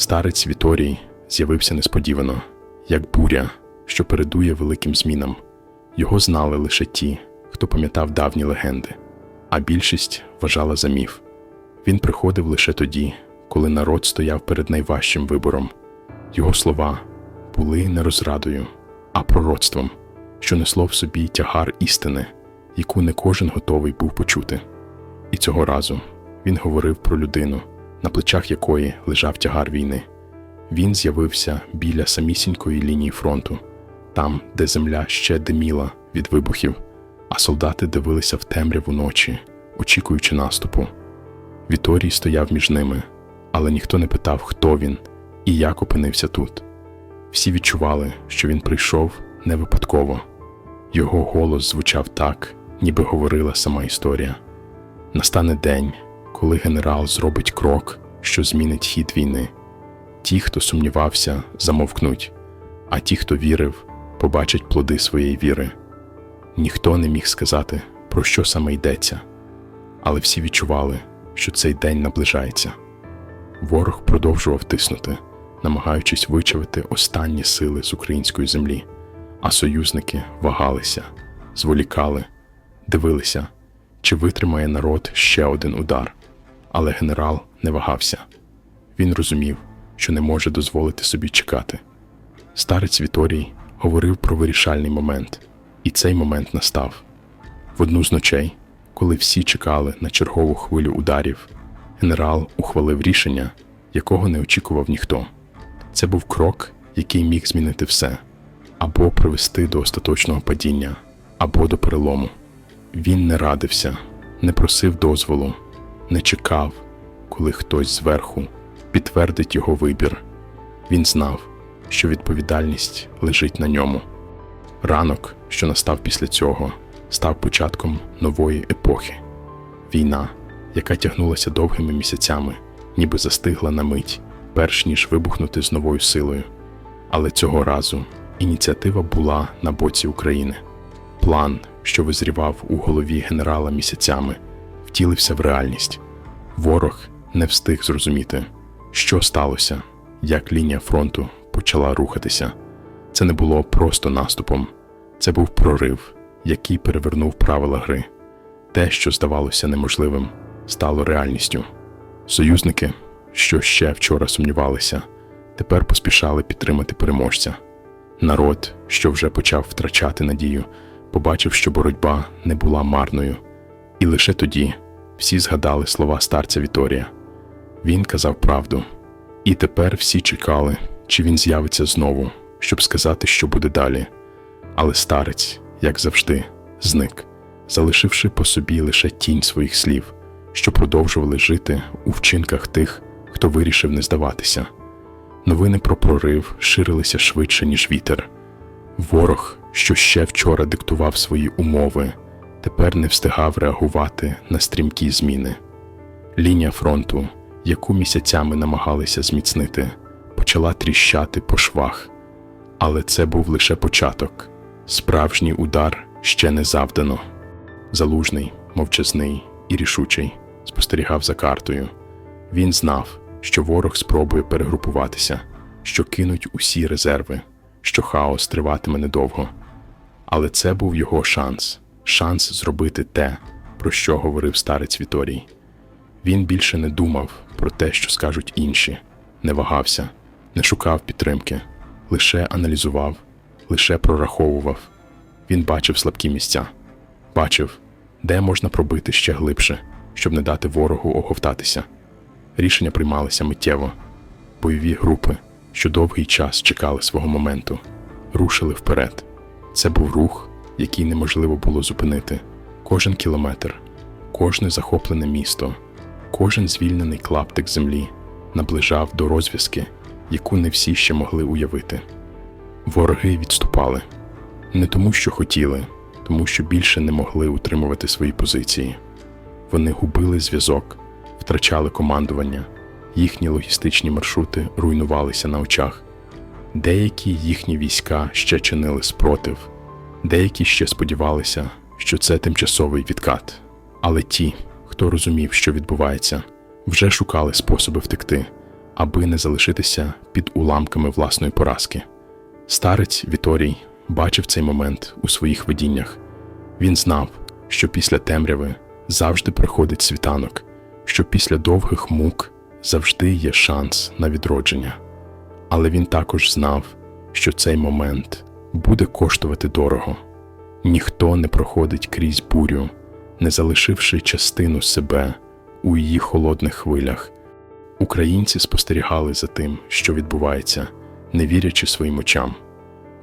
Старець Віторій з'явився несподівано, як буря, що передує великим змінам. Його знали лише ті, хто пам'ятав давні легенди, а більшість вважала за міф. Він приходив лише тоді, коли народ стояв перед найважчим вибором. Його слова були не розрадою, а пророцтвом, що несло в собі тягар істини, яку не кожен готовий був почути. І цього разу він говорив про людину, на плечах якої лежав тягар війни. Він з'явився біля самісінької лінії фронту, там, де земля ще диміла від вибухів, а солдати дивилися в темряву ночі, очікуючи наступу. Віторій стояв між ними, але ніхто не питав, хто він і як опинився тут. Всі відчували, що він прийшов не випадково. Його голос звучав так, ніби говорила сама історія. Настане день, коли генерал зробить крок, що змінить хід війни. Ті, хто сумнівався, замовкнуть, а ті, хто вірив, побачать плоди своєї віри. Ніхто не міг сказати, про що саме йдеться, але всі відчували, що цей день наближається. Ворог продовжував тиснути, намагаючись вичавити останні сили з української землі, а союзники вагалися, зволікали, дивилися, чи витримає народ ще один удар. Але генерал не вагався. Він розумів, що не може дозволити собі чекати. Старець Віторій говорив про вирішальний момент, і цей момент настав. В одну з ночей, коли всі чекали на чергову хвилю ударів, генерал ухвалив рішення, якого не очікував ніхто. Це був крок, який міг змінити все або привести до остаточного падіння, або до перелому. Він не радився, не просив дозволу, не чекав, коли хтось зверху підтвердить його вибір. Він знав, що відповідальність лежить на ньому. Ранок, що настав після цього, став початком нової епохи. Війна, яка тягнулася довгими місяцями, ніби застигла на мить, перш ніж вибухнути з новою силою. Але цього разу ініціатива була на боці України. План, що визрівав у голові генерала місяцями, втілився в реальність. Ворог не встиг зрозуміти, що сталося, як лінія фронту почала рухатися. Це не було просто наступом, це був прорив, який перевернув правила гри. Те, що здавалося неможливим, стало реальністю. Союзники, що ще вчора сумнівалися, тепер поспішали підтримати переможця. Народ, що вже почав втрачати надію, побачив, що боротьба не була марною, і лише тоді всі згадали слова старця Віторія. Він казав правду, і тепер всі чекали, чи він з'явиться знову, щоб сказати, що буде далі. Але старець, як завжди, зник, залишивши по собі лише тінь своїх слів, що продовжували жити у вчинках тих, хто вирішив не здаватися. Новини про прорив ширилися швидше, ніж вітер. Ворог, що ще вчора диктував свої умови, тепер не встигав реагувати на стрімкі зміни. Лінія фронту, яку місяцями намагалися зміцнити, почала тріщати по швах. Але це був лише початок. Справжній удар ще не завдано. Залужний, мовчазний і рішучий спостерігав за картою. Він знав, що ворог спробує перегрупуватися, що кинуть усі резерви, що хаос триватиме недовго. Але це був його шанс шанс зробити те, про що говорив старець Віторій. Він більше не думав про те, що скажуть інші, не вагався, не шукав підтримки, лише аналізував, лише прораховував. Він бачив слабкі місця, бачив, де можна пробити ще глибше, щоб не дати ворогу оговтатися. Рішення приймалися миттєво. Бойові групи, що довгий час чекали свого моменту, рушили вперед. Це був рух, який неможливо було зупинити. Кожен кілометр, кожне захоплене місто, кожен звільнений клаптик землі наближав до розв'язки, яку не всі ще могли уявити. Вороги відступали не тому, що хотіли, тому що більше не могли утримувати свої позиції. Вони губили зв'язок, втрачали командування, їхні логістичні маршрути руйнувалися на очах. Деякі їхні війська ще чинили спротив, деякі ще сподівалися, що це тимчасовий відкат. Але ті, хто розумів, що відбувається, вже шукали способи втекти, аби не залишитися під уламками власної поразки. Старець Віторій бачив цей момент у своїх видіннях. Він знав, що після темряви завжди приходить світанок, що після довгих мук завжди є шанс на відродження. Але він також знав, що цей момент буде коштувати дорого. Ніхто не проходить крізь бурю, не залишивши частину себе у її холодних хвилях. Українці спостерігали за тим, що відбувається, не вірячи своїм очам.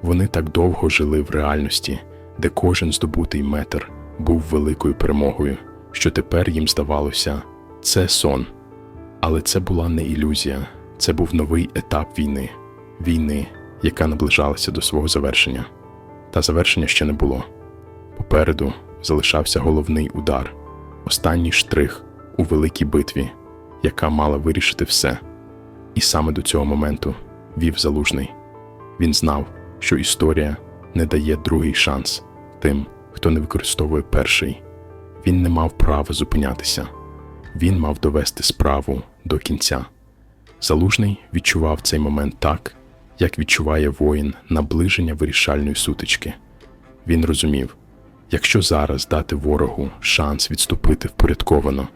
Вони так довго жили в реальності, де кожен здобутий метр був великою перемогою, що тепер їм здавалося, це сон. Але це була не ілюзія, це був новий етап війни, війни, яка наближалася до свого завершення. Та завершення ще не було. Попереду залишався головний удар, останній штрих у великій битві, яка мала вирішити все. І саме до цього моменту вів залужний. Він знав, що історія не дає другий шанс тим, хто не використовує перший. Він не мав права зупинятися. Він мав довести справу до кінця. Залужний відчував цей момент так, як відчуває воїн наближення вирішальної сутички. Він розумів, якщо зараз дати ворогу шанс відступити впорядковано,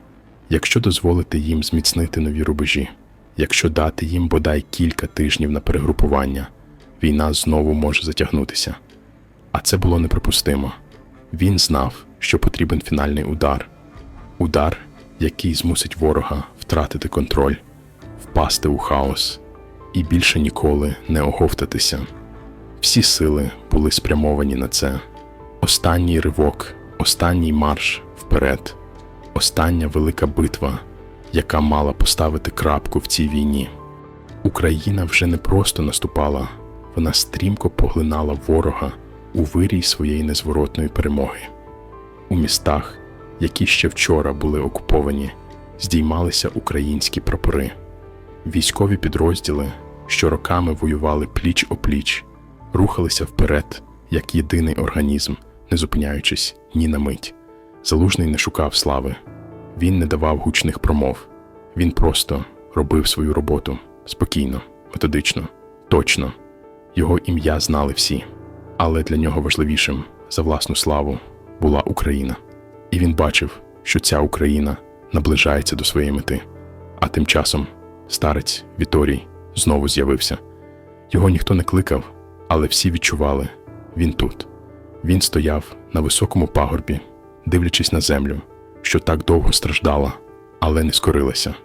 якщо дозволити їм зміцнити нові рубежі, якщо дати їм бодай кілька тижнів на перегрупування, війна знову може затягнутися. А це було неприпустимо. Він знав, що потрібен фінальний удар удар, який змусить ворога втратити контроль, впасти у хаос і більше ніколи не оговтатися. Всі сили були спрямовані на це. Останній ривок, останній марш вперед, остання велика битва, яка мала поставити крапку в цій війні. Україна вже не просто наступала, вона стрімко поглинала ворога у вирій своєї незворотної перемоги. У містах, які ще вчора були окуповані, здіймалися українські прапори. Військові підрозділи, що роками воювали пліч опліч, рухалися вперед як єдиний організм, не зупиняючись ні на мить. Залужний не шукав слави, він не давав гучних промов, він просто робив свою роботу спокійно, методично, точно. Його ім'я знали всі, але для нього важливішим за власну славу була Україна. І він бачив, що ця Україна наближається до своєї мети. А тим часом старець Віторій знову з'явився. Його ніхто не кликав, але всі відчували він тут. Він стояв на високому пагорбі, дивлячись на землю, що так довго страждала, але не скорилася.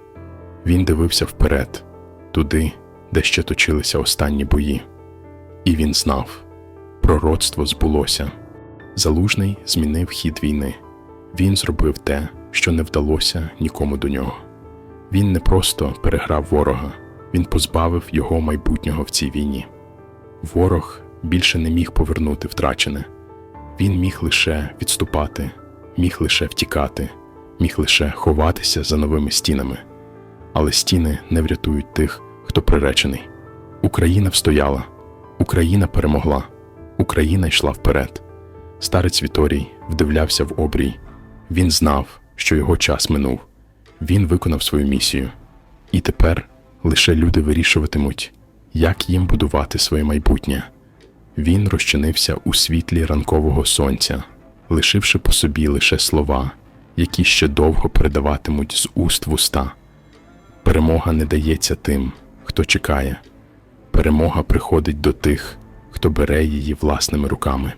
Він дивився вперед, туди, де ще точилися останні бої. І він знав пророцтво збулося. Залужний змінив хід війни. Він зробив те, що не вдалося нікому до нього. Він не просто переграв ворога, він позбавив його майбутнього в цій війні. Ворог більше не міг повернути втрачене. Він міг лише відступати, міг лише втікати, міг лише ховатися за новими стінами. Але стіни не врятують тих, хто приречений. Україна встояла, Україна перемогла, Україна йшла вперед. Старець Віторій вдивлявся в обрій. Він знав, що його час минув. Він виконав свою місію. І тепер лише люди вирішуватимуть, як їм будувати своє майбутнє. Він розчинився у світлі ранкового сонця, лишивши по собі лише слова, які ще довго передаватимуть з уст в уста. Перемога не дається тим, хто чекає. Перемога приходить до тих, хто бере її власними руками.